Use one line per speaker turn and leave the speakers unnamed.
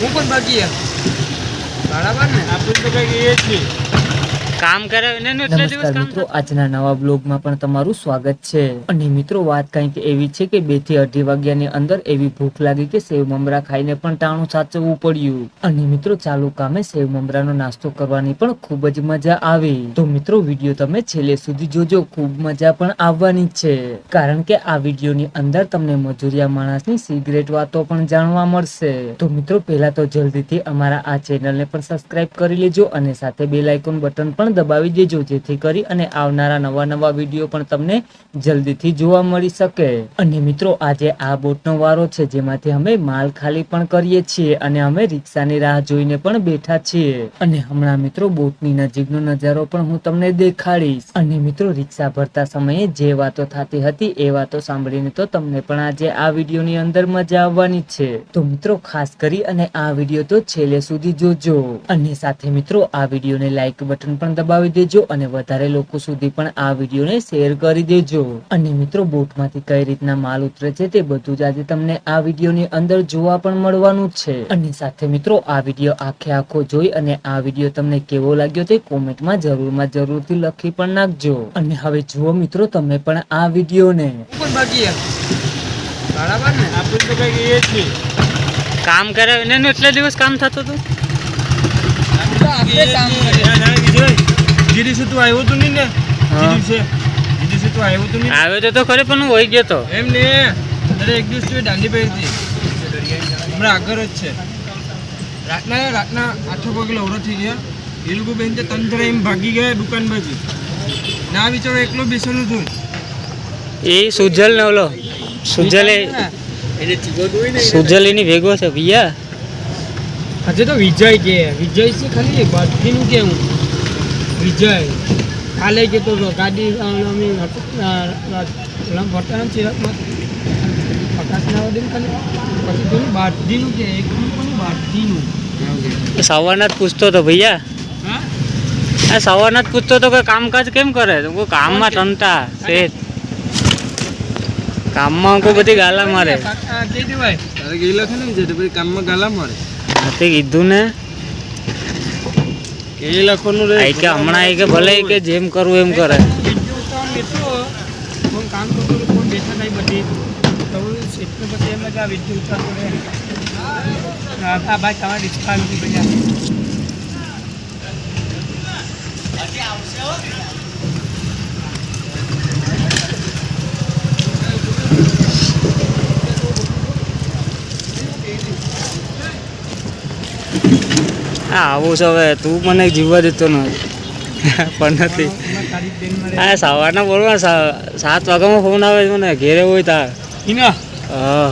હું પણ બાકી. બરાબર ને
આપણે તો કઈ એ જ નહીં
કામ કરે?
નમસ્કાર મિત્રો આજના નવા બ્લોગમાં પણ તમારું સ્વાગત છે. અને મિત્રો વાત કંઈક એવી છે કે બેથી અઢી વાગ્યાની અંદર એવી ભૂખ લાગી કે સેવ મમરા ખાઈને પણ ટાણું સાચવવું પડ્યું. અને મિત્રો ચાલુ કામે સેવ મમરાનો નાસ્તો કરવાની પણ ખૂબ જ મજા આવી. તો મિત્રો વીડિયો તમે છેલ્લે સુધી જોજો. ખૂબ મજા પણ આવવાની છે. કારણ કે આ વિડીયોની અંદર તમને મજૂરિયા માણસની સિગરેટ વાતો પણ જાણવા મળશે. તો મિત્રો પહેલા તો જલ્દીથી અમારા આ ચેનલને પણ સબસ્ક્રાઇબ કરી લેજો અને સાથે બેલ આઇકોન બટન પણ દબાવી દેજો, જેથી કરી અને આવનારા નવા નવા વીડિયો પણ તમને જલ્દીથી જોવા મળી શકે. અને મિત્રો, આજે આ બોટનો વારો છે, જેમાંથી અમે માલ ખાલી પણ કરીએ છીએ અને અમે રિક્ષાની રાહ જોઈને પણ બેઠા છીએ. અને હમણાં મિત્રો, બોટની નજીકનો નજારો પણ હું તમને દેખાડીશ. અને મિત્રો, રિક્ષા ભરતા સમયે જે વાતો થતી હતી, એ વાતો સાંભળીને તો તમને પણ આજે આ વિડીયોની અંદર મજા આવવાની છે. તો મિત્રો, ખાસ કરી અને આ વીડિયો તો છેલ્લે સુધી જોજો. અને સાથે મિત્રો, આ વિડીયોને લાઈક બટન પણ દબાવી દેજો અને વધારે લોકો સુધી પણ આ વિડીયોને શેર કરી દેજો. અને મિત્રો બોટમાંથી કઈ રીતના માલ ઉતરે છે તે બધું જ આજે તમને આ વિડીયોની અંદર જોવા પણ મળવાનું છે. અને સાથે મિત્રો આ વીડિયો આખે આખો જોઈ અને આ વીડિયો તમને કેવો લાગ્યો તે કોમેન્ટમાં જરૂરમાં જરૂરથી લખી પણ નાખજો. અને હવે જુઓ મિત્રો તમે પણ આ વિડીયોને.
કામ કરે ને એટલે દિવસ કામ થતું હતું
તો આપણે કામ કરીએ.
ના, ના, વિજય, જે દિવસે તું આવ્યો તું નહીં ને જે દિવસે જે દિવસે તું આવ્યો તું નહીં
આવ્યો તો તો ખરે પણ હું વહી ગયો તો.
એમ ને અરે એક દિવસ તું દાંડી પહેરી હતી. હમણાં આગળ જ છે. રાતના રાતના આઠો વાગે લવરો થઈ ગયા. એ લોકો બેન તે તંત્ર એમ ભાગી ગયા દુકાન બાજુ. ના બિચારો એકલો બેસેલું હતું
એ સુજલ ને ઓલો સુજલ સુજલ એની ભેગો છે ભૈયા.
હજે તો વિજય કે વિજય છે ખાલી બધીનું કે હું વિજય. કાલે કહેતો હતો ગાડી અમે ભરતા નથી પ્રકાશ ના દે ખાલી પછી પેલું બાદીનું કે એકનું પણ બાદીનું
સવારના જ પૂછતો હતો ભૈયા.
હા?
આ સવારના જ પૂછતો હતો કે કામકાજ કેમ કરે? તો કોઈ કામમાં ટંટા શેઠ. કામમાં કોઈ બધી ગાલા મારે.
કામમાં ગાલા મારે.
તે કીધું ને.
એ લખવાનું રે.
કે હમણાં આઈ કે ભલે કે જેમ કરવું એમ કરે.
કામ કરતો કોણ બેઠા નહીં બધી તો એટલે પછી એમ લાગે આ હા હા, ભાઈ તમારે રિક્ષા આવી ગઈ ભૈયા
હા આવું છે હવે. તું મને જીવવા દેતો નથી પણ નથી.
હા
આ સવારના બોલવા સાત વાગ્યામાં ફોન આવે છે મને. ઘેરે હોય તાર. હા.